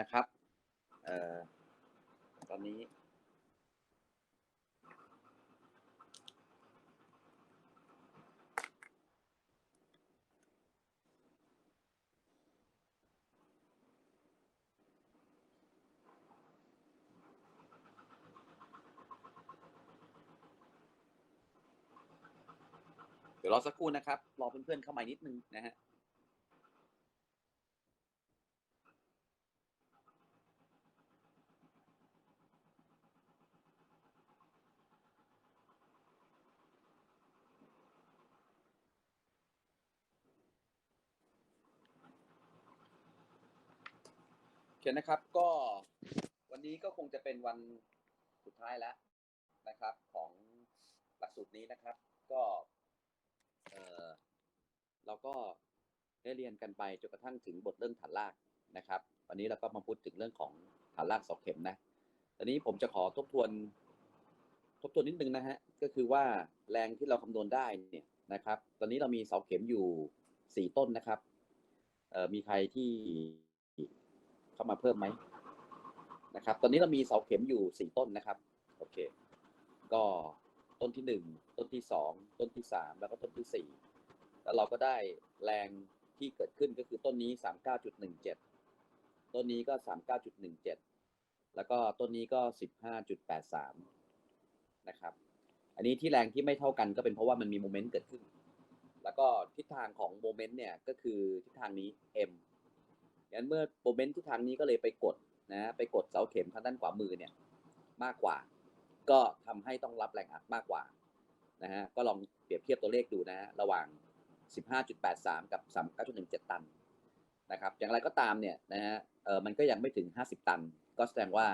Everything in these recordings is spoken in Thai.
นะครับเอ่อตอนนี้ เดี๋ยวรอสักครู่นะครับ รอเพื่อนๆเข้ามานิดนึงนะฮะ โอเคนะครับก็วันนี้ก็คงจะเป็นวันสุดท้ายแล้วนะครับ ของหลักสูตรนี้นะครับ ก็เออเราก็ได้เรียนกันไปจนกระทั่งถึงบทเรื่องฐานรากนะครับ วันนี้เราก็มาพูดถึงเรื่องของฐานรากเสาเข็มนะตอนนี้ผมจะขอทบทวน ทบทวนนิดนึงนะฮะก็คือว่าแรงที่เราคำนวณได้เนี่ยนะครับ ตอนนี้เรามีเสาเข็มอยู่สี่ต้นนะครับเออมีใครที่ เข้ามาเพิ่มไหมนะครับ ตอนนี้เรามีเสาเข็มอยู่สี่ต้นนะครับ โอเค ก็ต้นที่หนึ่งต้นที่สองต้นที่สามแล้วก็ต้นที่สี่แล้วเราก็ได้แรงที่เกิดขึ้นก็คือต้นนี้สามเก้าจุดหนึ่งเจ็ดต้นนี้ก็สามเก้าจุดหนึ่งเจ็ดแล้วก็ต้นนี้ก็สิบห้าจุดแปดสามนะครับ อันนี้ที่แรงที่ไม่เท่ากันก็เป็นเพราะว่ามันมีโมเมนต์เกิดขึ้น แล้วก็ทิศทางของโมเมนต์เนี่ยก็คือทิศทางนี้ m งั้นเมื่อโมเมนต์ทิศทางนี้ก็เลยไปกดนะ ไปกดเสาเข็มทางด้านขวามือเนี่ยมากกว่า ก็ทำให้ต้องรับแรงอัดมากกว่านะฮะ ก็ลองเปรียบเทียบตัวเลขดูนะฮะระหว่าง 15.83 กับ 39.17 ตันนะครับ อย่างไรก็ตามเนี่ยนะฮะ เออมันก็ยังไม่ถึง 50 ตัน ก็แสดงว่า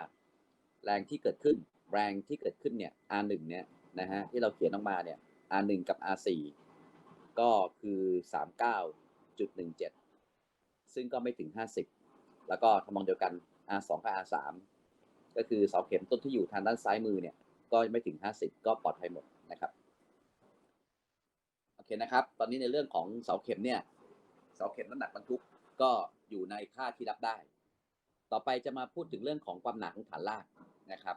แรงที่เกิดขึ้น แรงที่เกิดขึ้นเนี่ย R1 เนี่ยนะฮะที่เราเขียนออกมาเนี่ย R1 กับ R4 ก็คือ 39.17 ซึ่งก็ไม่ถึง 50 แล้วก็ทำนองเดียวกัน R2 กับ R3 ก็คือเสาเข็มต้นที่อยู่ทางด้านซ้ายมือเนี่ย ก็ไม่ถึง 50 ก็ปลอดภัยหมดนะครับโอเคนะครับ ตอนนี้ในเรื่องของเสาเข็มเนี่ยเสาเข็มน้ำหนักบรรทุกก็อยู่ในค่าที่รับได้ ต่อไปจะมาพูดถึงเรื่องของความหนาของฐานรากนะครับ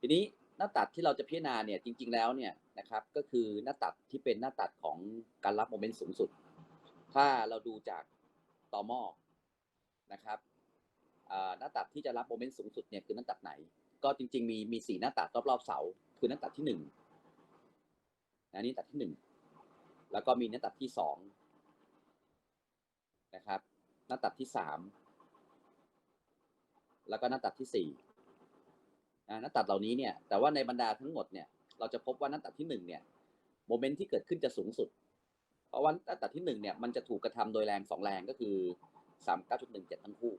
ทีนี้หน้าตัดที่เราจะพิจารณาเนี่ยจริง ๆ แล้วเนี่ยนะครับก็คือหน้าตัดที่เป็นหน้าตัดของการรับโมเมนต์สูงสุด ถ้าเราดูจาก ต่อหม้อนะครับหน้าตัดที่จะรับโมเมนต์สูงสุดเนี่ยคือหน้าตัดไหน ก็จริง ๆ มีมีสี่หน้าตัดรอบๆเสาคือหน้าตัดที่หนึ่งอันนี้ตัดที่หนึ่งแล้วก็มีหน้าตัดที่สองนะครับ หน้าตัดที่สามแล้วก็หน้าตัดที่สี่หน้าตัดเหล่านี้เนี่ยแต่ว่าในบรรดาทั้งหมดเนี่ยเราจะพบว่าหน้าตัดที่หนึ่งเนี่ยโมเมนต์ที่เกิดขึ้นจะสูงสุด เพราะว่าหน้าตัดที่หนึ่งเนี่ยมันจะถูกกระทำโดยแรงสองแรงก็คือสามเก้าจุดหนึ่งเจ็ดทั้งคู่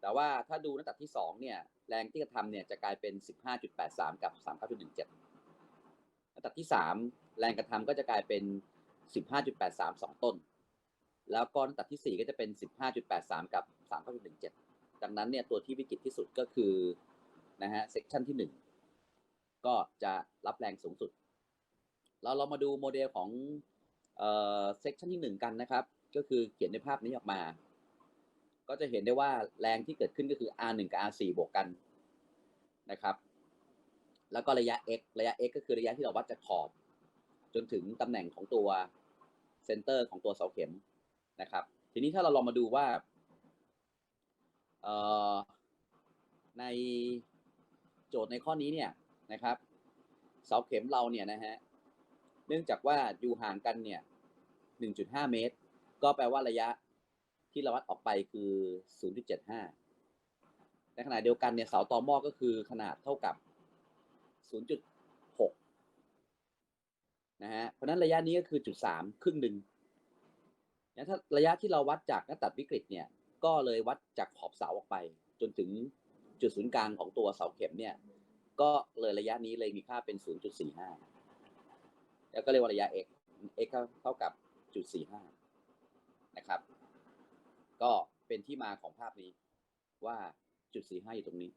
แต่ว่าถ้าดูหน้าตัดที่สองเนี่ยแรงที่กระทำเนี่ยจะกลายเป็นสิบห้าจุดแปดสามกับสามเก้าจุดหนึ่งเจ็ดหน้าตัดที่สามแรงกระทำก็จะกลายเป็นสิบห้าจุดแปดสามสองต้น แล้วก็หน้าตัดที่สี่ก็จะเป็นสิบห้าจุดแปดสามกับสามเก้าจุดหนึ่งเจ็ดดังนั้นเนี่ยตัวที่วิกฤตที่สุดก็คือนะฮะเซกชันที่หนึ่งก็จะรับแรงสูงสุด เราเรามาดูโมเดลของ เอ่อเซกชันที่หนึ่งกันนะครับ ก็คือเขียนในภาพนี้ออกมา ก็จะเห็นได้ว่าแรงที่เกิดขึ้นก็คือ R1 กับ R4 บวกกันนะครับ แล้วก็ระยะ x ระยะ x ก็คือระยะที่เราวัดจากขอบ จนถึงตำแหน่งของตัวเซนเตอร์ของตัวเสาเข็มนะครับ ทีนี้ถ้าเราลองมาดูว่าในโจทย์ในข้อนี้เนี่ยนะครับ เสาเข็มเราเนี่ยนะฮะ เนื่องจากว่าอยู่ห่างกันเนี่ย 1.5 เมตร ก็แปลว่าระยะที่เราวัดออกไปคือ 0.75 ในขณะเดียวกันเนี่ยเสาตอหม้อก็คือขนาดเท่ากับ 0.6 นะฮะ เพราะนั้นระยะนี้ก็คือจุดสามครึ่งหนึ่งนะถ้าระยะที่เราวัดจากหน้าตัดวิกฤตเนี่ย ก็เลยวัดจากขอบเสาออกไป จนถึงจุดศูนย์กลางของตัวเสาเข็มเนี่ย ก็เลยระยะนี้เลยมีค่าเป็น 0.45 แล้วก็เรียกว่าระยะ x x เท่ากับจุด45นะครับ ก็เป็นที่มาของภาพนี้ว่าจุด45อยู่ตรงนี้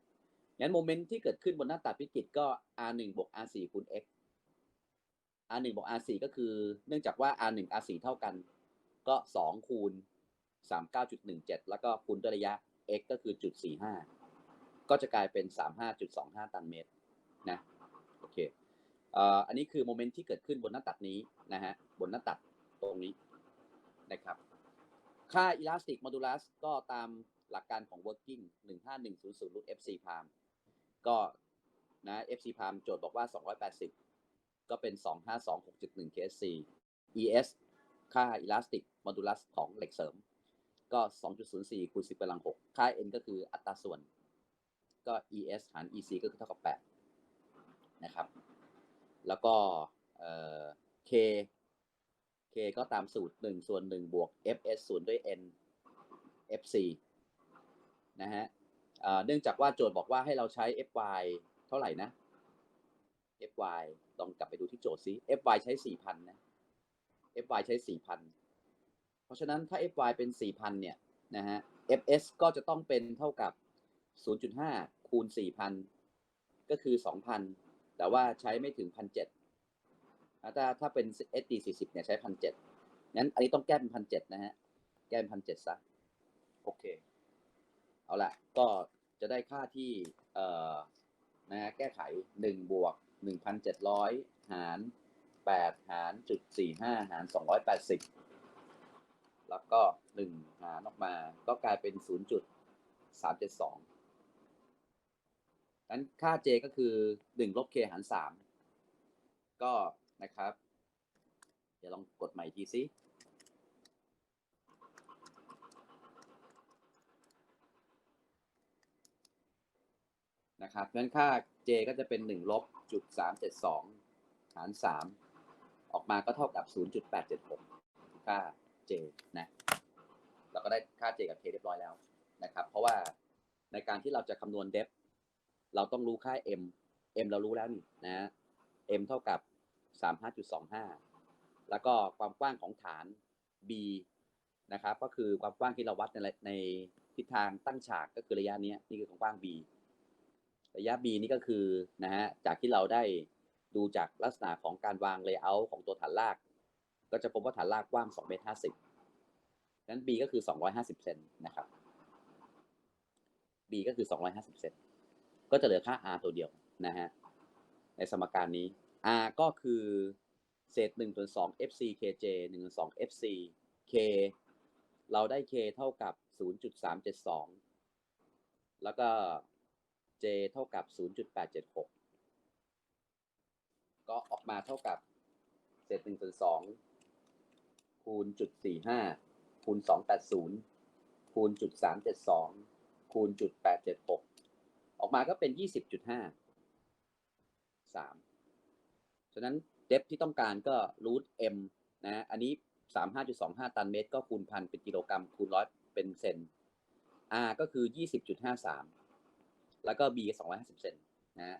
งั้นโมเมนต์ที่เกิดขึ้นบนหน้าตัดวิกฤตก็ r 1บวก r 4คูณ x r 1บวก r 4ก็คือ เนื่องจากว่า r 1 r 4เท่ากัน ก็2คูณ39.17แล้วก็คูณด้วยระยะ x ก็คือจุดสี่ห้าก็จะกลายเป็นสามห้าจุดสองห้าตันเมตรนะ อันนี้คือโมเมนต์ที่เกิดขึ้นบนหน้าตัดนี้นะฮะบนหน้าตัดตรงนี้นะครับค่า elastic modulus ก็ตามหลักการของ working 15100 root fc prime ก็นะ fc prime โจทย์บอกว่า 280 ก็เป็น 2526.1 ksc es ค่า elastic modulus ของเหล็กเสริม ก็ 2.04คูณ10กำลัง 6 ค่า n ก็คืออัตราส่วน ก็ es หาร ec ก็คือเท่ากับ 8 นะครับ แล้วก็เอ่อ k k ก็ตามสูตร1ส่วน1บวก fs ส่วนด้วย n fc นะฮะเนื่องจากว่าโจทย์บอกว่าให้เราใช้ fy เท่าไหร่นะ fy ลองกลับไปดูที่โจทย์ซิ fy ใช้4,000นะ fy ใช้4,000เพราะฉะนั้นถ้า fy เป็น4,000เนี่ยนะฮะ fs ก็จะต้องเป็นเท่ากับ 0.5 คูณ 4,000 ก็คือ 2,000 แต่ว่าใช้ไม่ถึง1,700ถ้าถ้าเป็น SD 40เนี่ยใช้1,700งั้นอันนี้ต้องแก้เป็น1,700นะฮะ แก้เป็น1,700ซะ โอเค เอาละก็จะได้ค่าที่ เอ่อ นะฮะ แก้ไข1บวก1,700หาร8หารจุด45หาร280แล้วก็1หารออกมา ก็กลายเป็น0.372นั้ นั้นค่า J ก็คือ1ลบ K หาร3ก็นะครับ เดี๋ยวลองกดใหม่อีกทีซินะครับงั้นค่า J ก็จะเป็น1ลบจุด372 หาร 3 ออกมาก็เท่ากับ 0.876 ค่า J นะเราก็ได้ค่า J กับ K เรียบร้อยแล้วนะครับ เพราะว่าในการที่เราจะคำนวณ depth เราต้องรู้ค่า M M เรารู้แล้วนี่นะ M เท่ากับ 35.25 แล้วก็ความกว้างของฐาน B นะครับ ก็คือความกว้างที่เราวัดในในทิศทางตั้งฉากก็คือระยะนี้นี่คือความกว้าง B ระยะ B นี่ก็คือนะฮะจากที่เราได้ดูจากลักษณะของการวางเลเยอร์ของตัวฐานราก ก็จะพบว่าฐานรากกว้าง2เมตร50นั้น B ก็คือ 250เซนนะครับ B ก็คือ 250เซน ก็จะเหลือค่า R ตัวเดียวนะฮะในสมการนี้ R ก็คือเศษ1ส่วน2 FC KJ 1ส่วน2 FC K เราได้ K เท่ากับ 0.372 แล้วก็ J เท่ากับ 0.876 ก็ออกมาเท่ากับเศษ1ส่วน2คูณจุด45คูณ280คูณจุด372คูณจุด876 ออกมาก็เป็น20.5 3ฉะนั้นเดฟที่ต้องการก็รูท m นะอันนี้35.25ตันเมตร ก็คูณพันเป็นกิโลกรัม คูณร้อยเป็นเซน r ก็คือ20.53แล้วก็ b 250เซนนะฮะ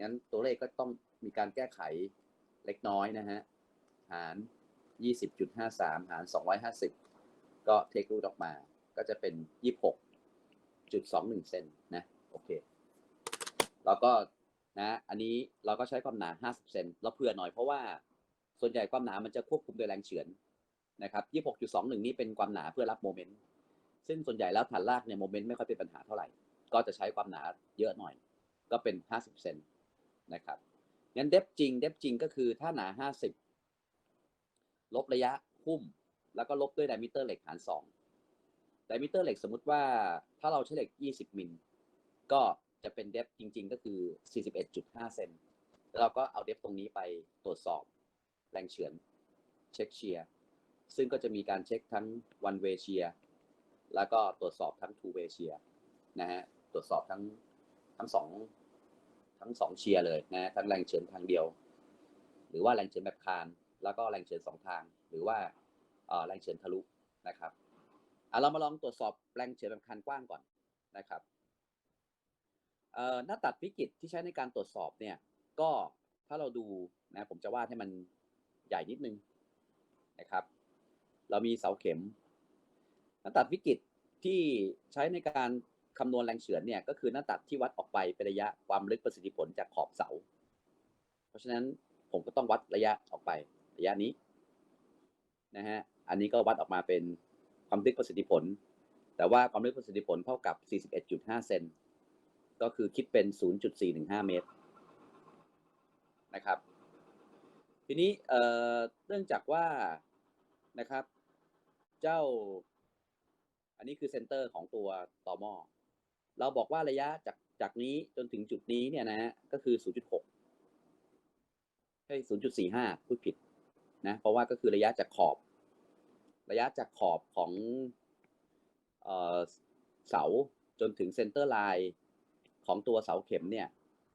งั้นตัวเลขก็ต้องมีการแก้ไขเล็กน้อยนะฮะ หาร 20.53 หาร 250 ก็เทครูทออกมา ก็จะเป็น 26.21 เซนนะ โอเค แล้วก็นะ อันนี้เราก็ใช้ความหนา 50เซนเราเผื่อหน่อยเพราะว่าส่วนใหญ่ความหนามันจะควบคุมโดยแรงเฉือนนะครับ26.21 นี่เป็นความหนาเพื่อรับโมเมนต์ ซึ่งส่วนใหญ่แล้วฐานรากเนี่ยโมเมนต์ไม่ค่อยเป็นปัญหาเท่าไหร่ ก็จะใช้ความหนาเยอะหน่อย ก็เป็น 50เซนนะครับ งั้นเดฟจริง เดฟจริงก็คือถ้าหนา 50 ลบระยะหุ้ม แล้วก็ลบด้วยไดมิเตอร์เหล็กหาร2ไดมิเตอร์เหล็กสมมติว่าถ้าเราใช้เหล็ก 20 มิล ก็จะเป็นเดฟจริง ๆ ก็คือ 41.5 เซนแล้วเราก็เอาเดฟตรงนี้ไปตรวจสอบแรงเฉือนเช็คเชียร์ซึ่งก็จะมีการเช็คทั้ง one way shear แล้วก็ตรวจสอบทั้ง two way shear นะฮะตรวจสอบทั้งทั้งสองทั้งสองเชียร์เลยนะทั้งแรงเฉือนทางเดียว หรือว่าแรงเฉือนแบบคาน แล้วก็แรงเฉือนสองทาง หรือว่าแรงเฉือนทะลุนะครับอะเรามาลองตรวจสอบแรงเฉือนแบบคานกว้างก่อนนะครับ หน้าตัดวิกฤตที่ใช้ในการตรวจสอบเนี่ยก็ถ้าเราดูนะผมจะวาดให้มันใหญ่นิดนึงนะครับ เรามีเสาเข็มหน้าตัดวิกฤตที่ใช้ในการคำนวณแรงเฉือนเนี่ยก็คือหน้าตัดที่วัดออกไปเป็นระยะความลึกประสิทธิผลจากขอบเสา เพราะฉะนั้นผมก็ต้องวัดระยะออกไประยะนี้นะฮะอันนี้ก็วัดออกมาเป็นความลึกประสิทธิผล แต่ว่าความลึกประสิทธิผลเท่ากับ 41.5 เซน ก็คือคิดเป็น 0.415 เมตรนะครับ ทีนี้เอ่อเนื่องจากว่านะครับ เจ้า อันนี้คือเซนเตอร์ของตัวต่อหม้อเราบอกว่าระยะจากจากนี้จนถึงจุดนี้เนี่ยนะฮะก็คือ 0.6ใช่0.45พูดผิดนะเพราะว่าก็คือระยะจากขอบ ระยะจากขอบของเอเสาจนถึงเซนเตอร์ไลน์ ของตัวเสาเข็มเนี่ย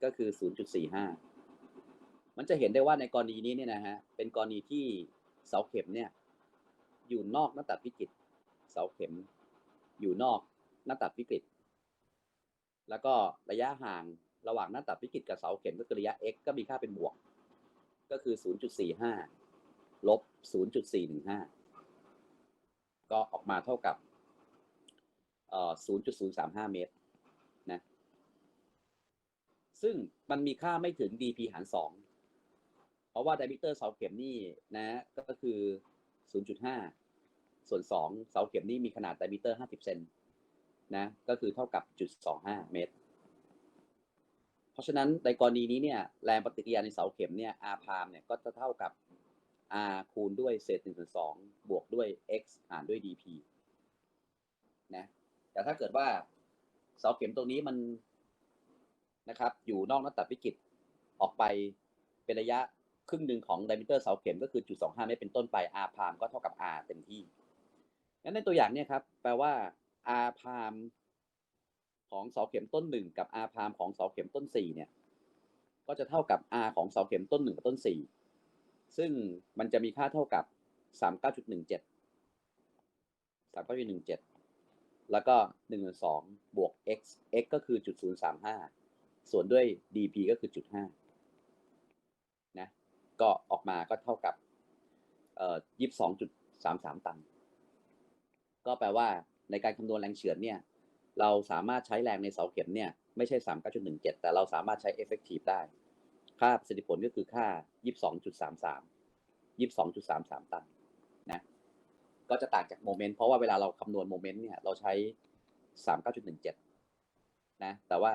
ก็คือ 0.45 มันจะเห็นได้ว่าในกรณีนี้เนี่ยนะฮะเป็นกรณีที่เสาเข็มเนี่ยอยู่นอกหน้าตัดวิกฤตเสาเข็ม อยู่นอกหน้าตัดวิกฤต แล้วก็ระยะห่างระหว่างหน้าตัดวิกฤตกับเสาเข็มก็คือระยะ x ก็มีค่าเป็นบวก ก็คือ 0.45 ลบ 0.415 ก็ออกมาเท่ากับ 0.035 เมตร ซึ่งมันมีค่าไม่ถึง dp หาร2เพราะว่าไดมิเตอร์เสาเข็มนี่นะ ก็คือ 0.5 ส่วน 2 เสาเข็มนี่มีขนาดไดมิเตอร์ 50 เซนนะก็คือเท่ากับ0.25 เมตร เพราะฉะนั้นในกรณีนี้เนี่ยแรงปฏิกิริยาในเสาเข็มเนี่ย r พามเนี่ยก็จะเท่ากับ r คูณด้วยเศษ1ส่วน2บวกด้วย x หารด้วย dp นะแต่ถ้าเกิดว่าเสาเข็มตรงนี้มัน นะครับ อยู่นอกหน้าตัดวิกฤตออกไปเป็นระยะครึ่งหนึ่งของไดมิเตอร์เสาเข็มก็คือจุด25เมตรเป็นต้นไป r พามก็เท่ากับ r เต็มที่งั้นในตัวอย่างเนี่ยครับ แปลว่า r พามของเสาเข็มต้นหนึ่งกับ r พามของเสาเข็มต้นสี่เนี่ย ก็จะเท่ากับ r ของเสาเข็มต้นหนึ่งกับต้นสี่ซึ่งมันจะมีค่าเท่ากับ39.17 39.17แล้วก็1 2บวก x x ก็คือจุด035ส่ สวนด้วย dp ก็คือจุด5นะก็ออกมาก็เท่ากับเอ่อ22.33ตัน ก็แปลว่าในการคำนวณแรงเฉือนเนี่ย เราสามารถใช้แรงในเสาเข็มเนี่ย ไม่ใช่39.17แต่เราสามารถใช้ effective ได้ ค่าประสิทธิผลก็คือค่า22.33 22.33ตันนะก็จะต่างจากโมเมนต์เพราะว่าเวลาเราคำนวณโมเมนต์เนี่ยเราใช้39.17นะ แต่ว่า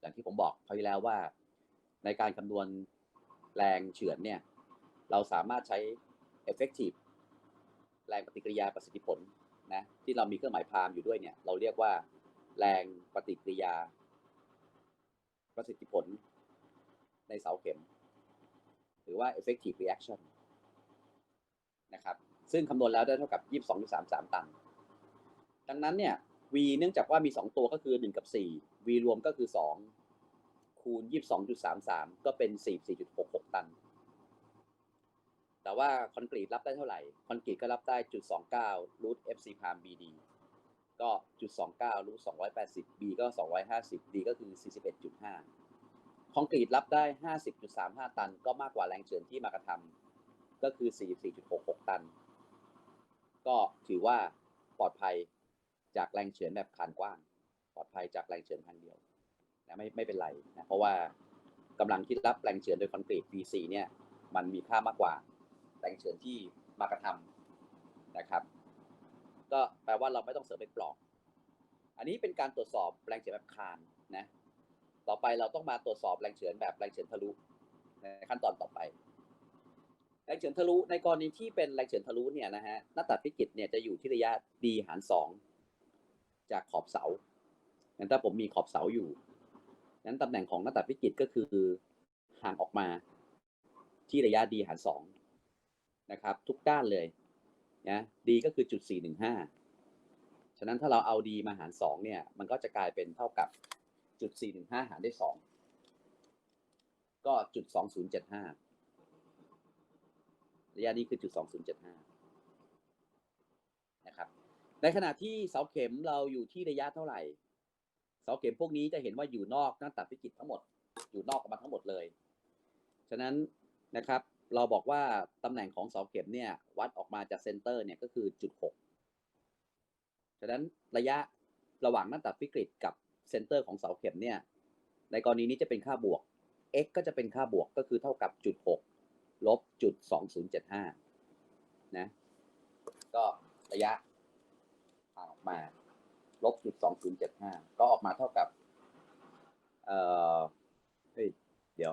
อย่างที่ผมบอกคราที่แล้วว่า ในการคำนวณแรงเฉือนเนี่ย เราสามารถใช้ effective แรงปฏิกิริยาประสิทธิผลนะที่เรามีเครื่องหมายพามอยู่ด้วยเนี่ย เราเรียกว่า แรงปฏิกิริยา ประสิทธิผลในเสาเข็ม หรือว่า effective reaction นะครับ ซึ่งคำนวณแล้วได้เท่ากับ 22.33 ตัน ดังนั้นเนี่ย v เนื่องจากว่ามี 2 ตัวก็คือ 1 กับ 4 v รวมก็คือ 2 คูณ 22.33 ก็เป็น 44.66 ตัน แต่ว่าคอนกรีตรับได้เท่าไหร่ คอนกรีตก็รับได้จุด29รูท fc พาม bd ก็จุด29รูท280 b ก็ 250 d ก็คือ 41.5 คอนกรีตรับได้ 50.35 ตัน ก็มากกว่าแรงเฉือนที่มากระทำก็คือ 44.66 ตัน ก็ถือว่าปลอดภัย จากแรงเฉือนแบบคานกว้าง ปลอดภัยจากแรงเฉือนทางเดียวนะไม่ไม่เป็นไรนะเพราะว่ากำลังที่รับแรงเฉือนโดยคอนกรีต V4 เนี่ยมันมีค่ามากกว่าแรงเฉือนที่มากระทำนะครับ ก็แปลว่าเราไม่ต้องเสริมเป็นปลอก อันนี้เป็นการตรวจสอบแรงเฉือนแบบคานนะ ต่อไปเราต้องมาตรวจสอบแรงเฉือนแบบแรงเฉือนทะลุในขั้นตอนต่อไปแรงเฉือนทะลุในกรณีที่เป็นแรงเฉือนทะลุเนี่ยนะฮะหน้าตัดพิกิจเนี่ยจะอยู่ที่ระยะ d หาร2 จากขอบเสางั้นถ้าผมมีขอบเสาอยู่นั้นตำแหน่งของหน้าตัดพิกิจก็คือห่างออกมาที่ระยะ d หาร2นะครับ ทุกด้านเลยนะ d ก็คือจุด415ฉะนั้นถ้าเราเอา d มาหาร2เนี่ย มันก็จะกลายเป็นเท่ากับจุด415หนึ่งห้าหารด้วย2ก็จุด2075ระยะนี้คือจุด2075นะครับ ในขณะที่เสาเข็มเราอยู่ที่ระยะเท่าไหร่ เสาเข็มพวกนี้จะเห็นว่าอยู่นอกหน้าตัดพิกิจทั้งหมด อยู่นอกกันมาทั้งหมดเลย ฉะนั้นนะครับ เราบอกว่าตำแหน่งของเสาเข็มเนี่ย วัดออกมาจากเซนเตอร์เนี่ยก็คือจุด6ฉะนั้นระยะระหว่างหน้าตัดวิกฤตกับเซนเตอร์ของเสาเข็มเนี่ย ในกรณีนี้จะเป็นค่าบวก x ก็จะเป็นค่าบวกก็คือเท่ากับจุด6ลบจุด2075นะ ก็ระยะห่างออก มาลบจุดสองศูนย์เจ็ดห้าก็ออกมาเท่ากับ เอ่อเฮ้ยเดี๋ยว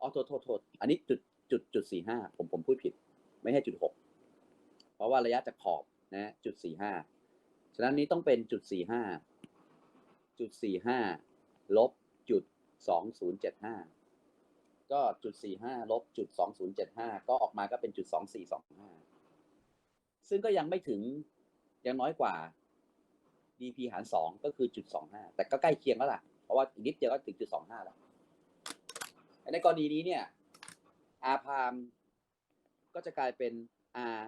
อ๋อโทษโทษโทษอันนี้จุดจุดจุดสี่ห้าผมผมพูดผิด ไม่ใช่จุดหกเพราะว่าระยะจากขอบนะจุดสี่ห้าฉะนั้นนี้ต้องเป็นจุดสี่ห้าจุดสี่ห้าลบจุดสองศูนย์เจ็ดห้าก็จุดสี่ห้าลบจุดสองศูนย์เจ็ดห้าก็ออกมาก็เป็นจุดสองสี่สองห้าซึ่งก็ยังไม่ถึง ยังน้อยกว่า dp หารสองก็คือจุดสองห้าแต่ก็ใกล้เคียงแล้วล่ะ เพราะว่าอีกนิดเดียวก็ถึงจุดสองห้าแล้วในกรณีนี้เนี่ย r พามก็จะกลายเป็น r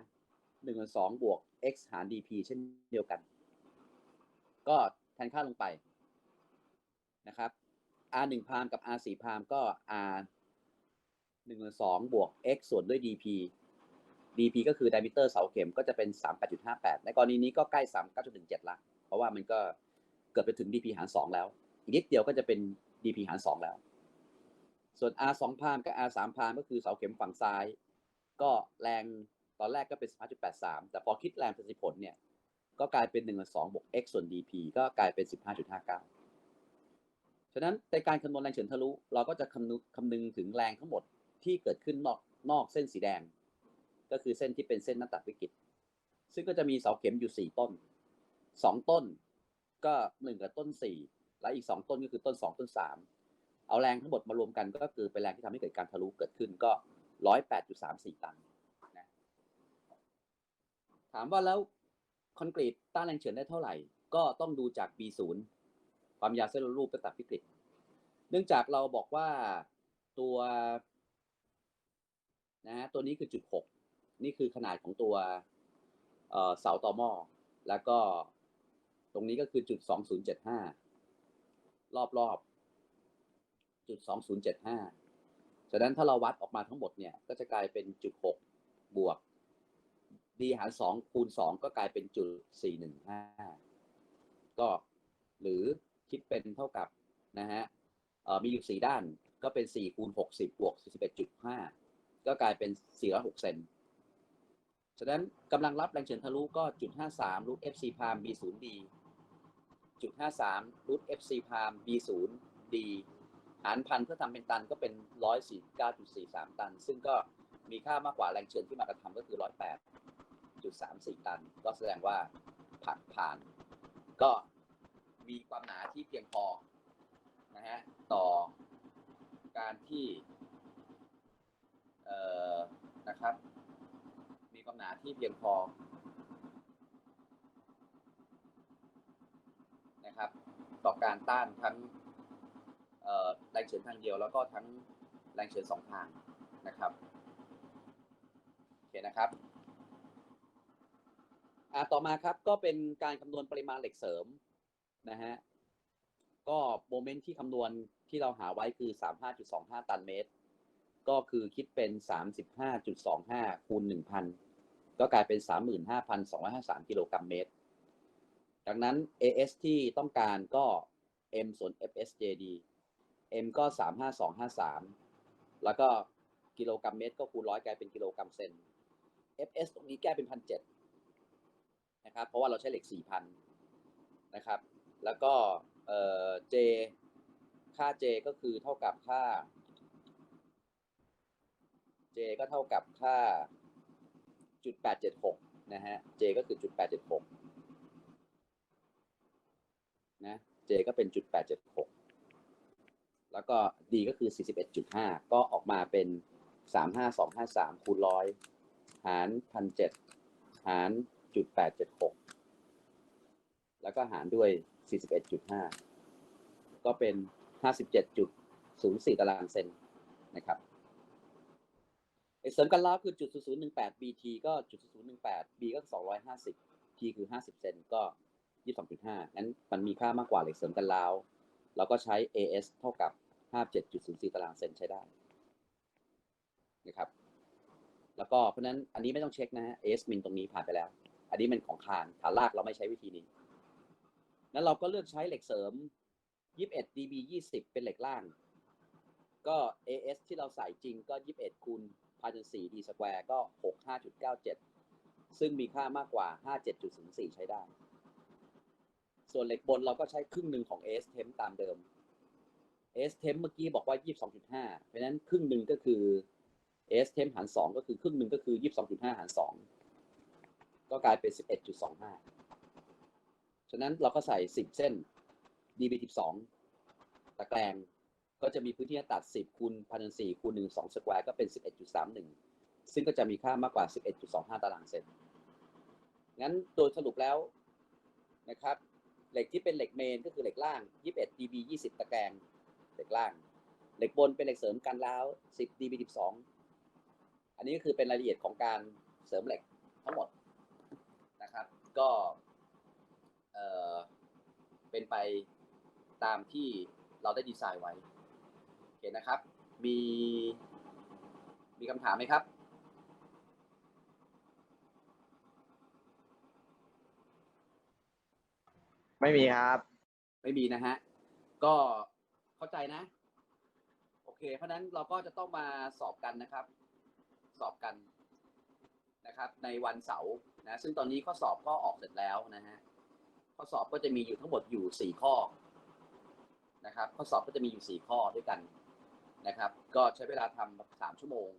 หนึ่งสองบวก x หาร dp เช่นเดียวกัน ก็แทนค่าลงไปนะครับ r หนึ่งพามกับ r สี่พามก็ r หนึ่งสองบวก x ส่วนด้วย dp dp ก็คือ diameter เสาเข็มก็จะเป็น 38.58 ในกรณีนี้ก็ใกล้ 39.17 ละ เพราะว่ามันก็เกือบไปถึง dp หาร 2 แล้ว อีกนิดเดียวก็จะเป็น dp หาร 2 แล้ว ส่วน r 2พามกับ r 3พามก็คือเสาเข็มฝั่งซ้าย ก็แรงตอนแรกก็เป็น 15.83 แต่พอคิดแรงประสิทธิผลเนี่ย ก็กลายเป็น1 2บวก x ส่วน dp ก็กลายเป็น 15.59 ฉะนั้นในการคำนวณแรงเฉือนทะลุ เราก็จะคำนึงคำนึงถึงแรงทั้งหมดที่เกิดขึ้นนอกนอกเส้นสีแดง ก็คือเส้นที่เป็นเส้นหน้าตัดวิกฤต ซึ่งก็จะมีเสาเข็มอยู่สี่ต้นสองต้น ก็หนึ่งกับต้นสี่และอีกสองต้นก็คือต้นสองต้นสามเอาแรงทั้งหมดมารวมกันก็คือเป็นแรงที่ทำให้เกิดการทะลุเกิดขึ้นก็ร้อยแปดจุดสามสี่ตันนะถามว่าแล้วคอนกรีตต้านแรงเฉือนได้เท่าไหร่ ก็ต้องดูจาก B0 ความยาวเส้นรูปน้าตัดวิกฤต เนื่องจากเราบอกว่าตัวนะฮะตัวนี้คือจุดหก นี่คือขนาดของตัวเสาต่อหม้อแล้วก็ตรงนี้ก็คือจุดสองศูนย์เจ็ดห้ารอบรอบๆจุดสองศูนย์เจ็ดห้าฉะนั้นถ้าเราวัดออกมาทั้งหมดเนี่ย ก็จะกลายเป็นจุดหกบวก d หารสองคูณสองก็กลายเป็นจุดสี่หนึ่งห้าก็หรือคิดเป็นเท่ากับนะฮะมีอยู่สี่ด้านก็เป็นสี่คูณหกสิบบวกสี่สิบเอ็ดจุดห้าก็กลายเป็น406เซน ฉะนั้นกำลังรับแรงเฉือนทะลุก็จุด53รูท FC พาม B0D จุด53รูท FC พาม B0D หารพันเพื่อทำเป็นตันก็เป็น149.43ตัน ซึ่งก็มีค่ามากกว่าแรงเฉือนที่มากระทำก็คือ108.34ตัน ก็แสดงว่าผ่านผ่าน ก็มีความหนาที่เพียงพอนะฮะต่อการที่เอ่อนะครับ มีความหนาที่เพียงพอนะครับ ต่อการต้านทั้งแรงเฉือนทางเดียวแล้วก็ทั้งแรงเฉือนสองทางนะครับโอเคนะครับอ่าต่อมาครับก็เป็นการคำนวณปริมาณเหล็กเสริมนะฮะก็โมเมนต์ที่คำนวณที่เราหาไว้คือ 35.25 ตันเมตร ก็คือคิดเป็น 35.25 คูณ 1,000 ก็กลายเป็น 35,253 กิโลกรัมเมตร ดังนั้น AS ที่ต้องการก็ M ส่วน FSJD M ก็ 35253 แล้วก็กิโลกรัมเมตร ก็คูณร้อยกลายเป็นกิโลกรัมเซน FS ตรงนี้แก้เป็น1,700นะครับ เพราะว่าเราใช้เหล็ก4,000นะครับ แล้วก็เอ่อ J ค่า J ก็คือเท่ากับค่า J ก็เท่ากับค่า จุดแปดเจ็ดหกนะฮะ J ก็คือจุดแปดเจ็ดหกนะ J ก็เป็นจุดแปดเจ็ดหกแล้วก็ D ก็คือสี่สิบเอ็ดจุดห้าก็ออกมาเป็นสามห้าสองห้าสามคูณร้อยหารพันเจ็ดหารจุดแปดเจ็ดหกแล้วก็หารด้วยสี่สิบเอ็ดจุดห้าก็เป็นห้าสิบเจ็ดจุดศูนย์สี่ตารางเซนนะครับ เสริมกันล้าวคือจุด0018 BT ก็จุด0018 B ก็250 T คือ50เซนก็22.5งั้นมันมีค่ามากกว่าเหล็กเสริมกันล้าวเราก็ใช้ AS เท่ากับ57.04ตารางเซนใช้ได้นะครับ แล้วก็เพราะฉะนั้นอันนี้ไม่ต้องเช็คนะฮะ AS min ตรงนี้ผ่านไปแล้ว อันนี้มันของคานฐานลากเราไม่ใช้วิธีนี้นั้นเราก็เลือกใช้เหล็กเสริม21 dB 20เป็นเหล็กล่าง ก็ AS ที่เราใส่จริงก็21คูณ พันสี่ d สแควร์ก็ 65.97 ซึ่งมีค่ามากกว่า 57.04 ใช้ได้ ส่วนเหล็กบนเราก็ใช้ครึ่งหนึ่งของ AS Temp ตามเดิม AS Temp เมื่อกี้บอกว่า 22.5 เพราะฉะนั้นครึ่งหนึ่งก็คือ AS Temp หาร 2 ก็คือครึ่งหนึ่งก็คือ 22.5 หาร 2 ก็กลายเป็น 11.25 ฉะนั้นเราก็ใส่ 10 เส้น DB12 ตะแกรง ก็จะมีพื้นที่ตัด 10คูณ1,400คูณ1 2สแควร์ก็เป็น 11.31 ซึ่งก็จะมีค่ามากกว่า 11.25 ตารางเซนงั้นโดยสรุปแล้วนะครับ เหล็กที่เป็นเหล็กเมนก็คือเหล็กล่าง 21 dB 20 ตะแกรงเหล็กล่าง เหล็กบนเป็นเหล็กเสริมกันร้าว 10 dB 12 อันนี้ก็คือเป็นรายละเอียดของการเสริมเหล็กทั้งหมดนะครับ ก็เอ่อเป็นไปตามที่เราได้ดีไซน์ไว้ เคนะครับ มีมีคำถามไหมครับ ไม่มีครับ ไม่มีนะฮะ ก็เข้าใจนะ โอเค เพราะฉะนั้นเราก็จะต้องมาสอบกันนะครับ สอบกันนะครับ ในวันเสาร์นะ ซึ่งตอนนี้ข้อสอบก็ออกเสร็จแล้วนะฮะ ข้อสอบก็จะมีอยู่ทั้งหมดอยู่สี่ข้อนะครับ ข้อสอบก็จะมีอยู่สี่ข้อด้วยกัน นะครับ ก็ใช้เวลาทำสามชั่วโมง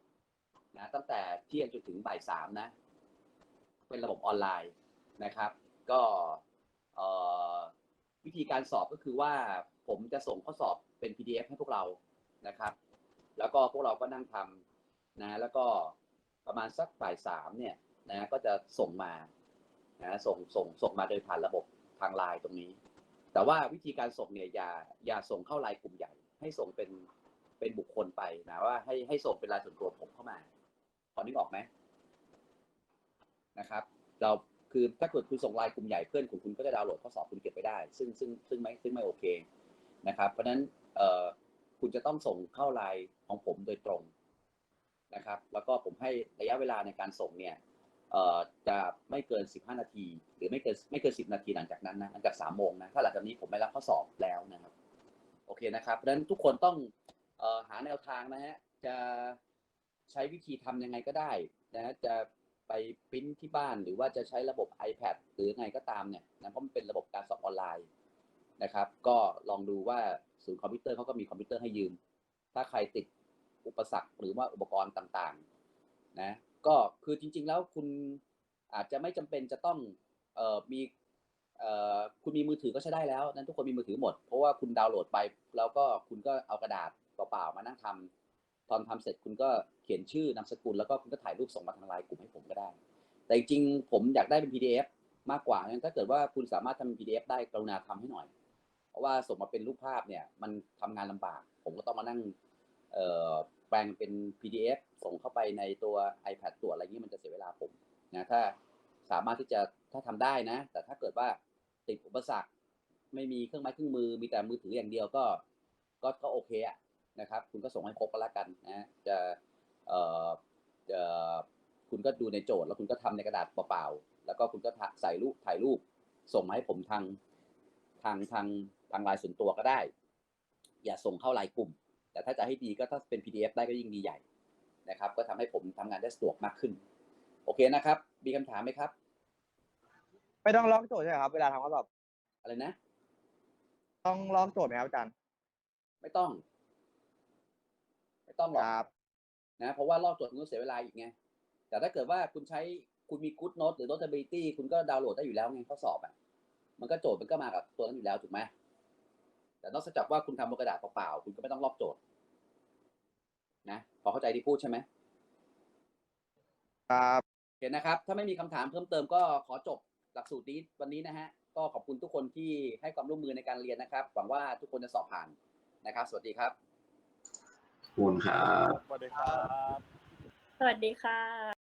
นะตั้งแต่เที่ยงจนถึงบ่ายสามนะ เป็นระบบออนไลน์นะครับ ก็วิธีการสอบก็คือว่าผมจะส่งข้อสอบเป็น PDF ให้พวกเรานะครับ แล้วก็พวกเราก็นั่งทำนะ แล้วก็ประมาณสักบ่ายสามเนี่ยนะก็จะส่งมานะส่งส่งส่งมาโดยผ่านระบบทางไลน์ตรงนี้ แต่ว่าวิธีการส่งเนี่ยอย่าอย่าส่งเข้าไลน์กลุ่มใหญ่ ให้ส่งเป็น เป็นบุคคลไปนะว่าให้ให้ส่งเป็นรายส่วนตัวผมเข้ามาพอนึกออกไหมนะครับ เราคือถ้าเกิดคุณส่งไลน์กลุ่มใหญ่เพื่อนของคุณก็จะดาวน์โหลดข้อสอบคุณเก็บไปได้ ซึ่งซึ่งซึ่งไม่ซึ่งไม่โอเคนะครับ เพราะฉะนั้นเอ่อคุณจะต้องส่งเข้าไลน์ของผมโดยตรงนะครับ แล้วก็ผมให้ระยะเวลาในการส่งเนี่ยเอ่อจะไม่เกิน 15 นาที หรือไม่เกินไม่เกิน 10 นาทีหลังจากนั้นนะหลังจาก3โมงนะถ้าหลังจากนี้ผมไม่รับข้อสอบแล้วนะครับ โอเคนะครับเพราะฉะนั้นทุกคนต้อง หาแนวทางนะฮะจะใช้วิธีทำยังไงก็ได้นะจะไปปริ้นที่บ้านหรือว่าจะใช้ระบบ iPad หรือไงก็ตามเนี่ยนะเพราะมันเป็นระบบการสอบออนไลน์นะครับ ก็ลองดูว่าศูนย์คอมพิวเตอร์เขาก็มีคอมพิวเตอร์ให้ยืม ถ้าใครติดอุปสรรคหรือว่าอุปกรณ์ต่างๆนะก็คือจริง ๆ แล้วคุณอาจจะไม่จำเป็นจะต้องเอ่อมีเอ่อคุณมีมือถือก็ใช้ได้แล้วนั้นทุกคนมีมือถือหมด เพราะว่าคุณดาวน์โหลดไป แล้วก็คุณก็เอากระดาษ เปล่าๆมานั่งทำตอนทำเสร็จคุณก็เขียนชื่อนามสกุลแล้วก็คุณก็ถ่ายรูปส่งมาทางไลน์กลุ่มให้ผมก็ได้ แต่จริงผมอยากได้เป็น PDF มากกว่างั้นถ้าเกิดว่าคุณสามารถทำเป็น PDF ได้กรุณาทำให้หน่อย เพราะว่าส่งมาเป็นรูปภาพเนี่ยมันทำงานลำบาก ผมก็ต้องมานั่งแปลงเป็น PDF ส่งเข้าไปในตัว iPad ตัวอะไรเงี้ยมันจะเสียเวลาผมนะถ้าสามารถที่จะถ้าทำได้นะ แต่ถ้าเกิดว่าติดอุปสรรค ไม่มีเครื่องไม้เครื่องมือมีแต่มือถืออย่างเดียวก็ ก็ก็โอเคอะ นะครับ คุณก็ส่งให้ครบก็แล้วกันนะจะเอ่อเอ่อคุณก็ดูในโจทย์แล้วคุณก็ทำในกระดาษเปล่าๆแล้วก็คุณก็ถ่ายใส่รูปถ่ายรูป ส่งมาให้ผมทางทางทางทางไลน์ส่วนตัวก็ได้ อย่าส่งเข้าไลน์กลุ่ม แต่ถ้าจะให้ดีก็ถ้าเป็น PDF ได้ก็ยิ่งดีใหญ่นะครับ ก็ทำให้ผมทำงานได้สะดวกมากขึ้น โอเคนะครับ มีคำถามไหมครับ ไม่ต้องลอกโจทย์ใช่ไหมครับ เวลาทำข้อสอบอะไรนะ ต้องลอกโจทย์ไหมครับอาจารย์ ไม่ต้อง ไม่ต้องหรอกครับนะเพราะว่ารอบโจทย์คุณก็เสียเวลาอีกไงแต่ถ้าเกิดว่าคุณใช้คุณมี Good Note หรือ Notability คุณก็ดาวน์โหลดได้อยู่แล้วไงข้อสอบอะมันก็โจทย์มันก็มากับตัวนั้นอยู่แล้วถูกไหมแต่นอกจากว่าคุณทำบนกระดาษเปล่าๆคุณก็ไม่ต้องรอบโจทย์ นะพอเข้าใจที่พูดใช่ไหมครับโอเคนะครับ ถ้าไม่มีคำถามเพิ่มเติมก็ขอจบหลักสูตรนี้วันนี้นะฮะ ก็ขอบคุณทุกคนที่ให้ความร่วมมือในการเรียนนะครับ หวังว่าทุกคนจะสอบผ่านนะครับ สวัสดีครับขอบ คุณครับ สวัสดีครับ สวัสดีค่ะ